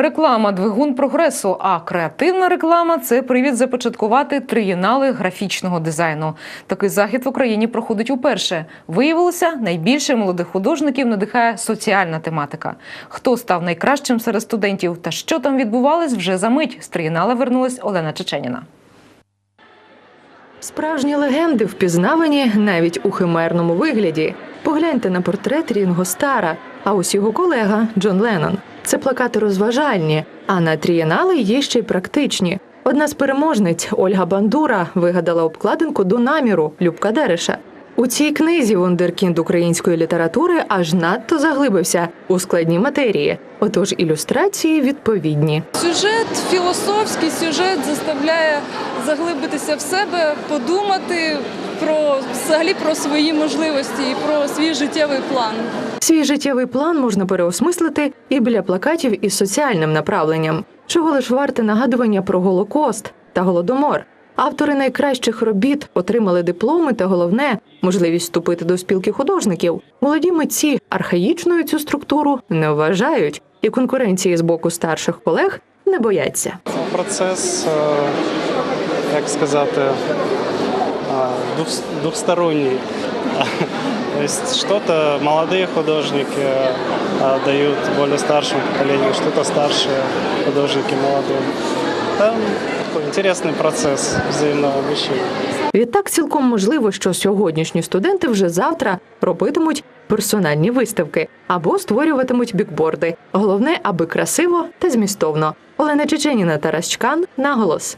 Реклама двигун прогресу. А креативна реклама це привід започаткувати триєнали графічного дизайну. Такий захід в Україні проходить уперше. Виявилося, найбільше молодих художників надихає соціальна тематика. Хто став найкращим серед студентів та що там відбувалось вже за мить. З триєнали вернулась Олена Чеченіна. Справжні легенди впізнавані навіть у химерному вигляді. Погляньте на портрет Рінго Стара, а ось його колега Джон Леннон. Це плакати розважальні, а на трієнали є ще й практичні. Одна з переможниць Ольга Бандура вигадала обкладинку до наміру Любка Дереша. У цій книзі вундеркінд української літератури аж надто заглибився у складні матерії. Отож ілюстрації відповідні. Сюжет філософський, сюжет заставляє заглибитися в себе, подумати про взагалі про свої можливості і про свій життєвий план. Свій життєвий план можна переосмислити і біля плакатів із соціальним направленням, чого лиш варте нагадування про Голокост та Голодомор. Автори найкращих робіт отримали дипломи та головне можливість вступити до спілки художників. Молоді митці архаїчною цю структуру не вважають, і конкуренції з боку старших колег не бояться. Процес, е, як сказати, е, двух- двухсторонний. То есть что-то молодые художники э, дают более старшему поколению, что-то старшие художники молодым. Там такой интересный процес взаємного обучення. Відтак цілком можливо, що сьогоднішні студенти вже завтра робитимуть персональні виставки або створюватимуть бікборди. Головне, аби красиво та змістовно. Олена Чеченіна, Тарас Чкан, наголос.